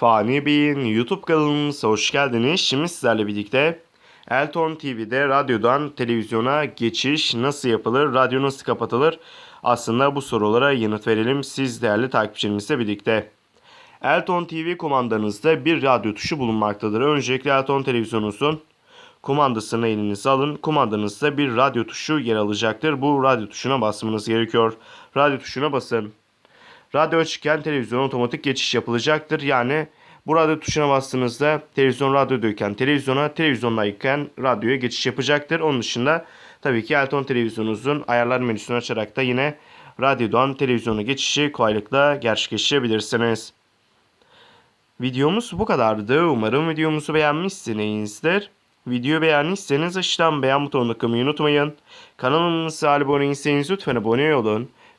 Fani Bey'in YouTube kanalımıza hoş geldiniz. Şimdi sizlerle birlikte Elton TV'de radyodan televizyona geçiş nasıl yapılır, radyo nasıl kapatılır? Aslında bu sorulara yanıt verelim siz değerli takipçilerimizle birlikte. Elton TV kumandanızda bir radyo tuşu bulunmaktadır. Öncelikle Elton televizyonunuzun kumandasını elinize alın. Kumandanızda bir radyo tuşu yer alacaktır. Bu radyo tuşuna basmanız gerekiyor. Radyo tuşuna basın. Radyo açıkken televizyon otomatik geçiş yapılacaktır. Yani bu radyo tuşuna bastığınızda televizyon radyodayken televizyona, televizyondayken radyoya geçiş yapacaktır. Onun dışında tabii ki Elton televizyonunuzun ayarlar menüsünü açarak da yine radyodan televizyona geçişi kolaylıkla gerçekleştirebilirsiniz. Videomuz bu kadardı. Umarım videomuzu beğenmişsinizdir. Videoyu beğendiyseniz aşağıdan beğen butonuna tıklamayı unutmayın. Kanalımıza abone değilseniz lütfen abone olun.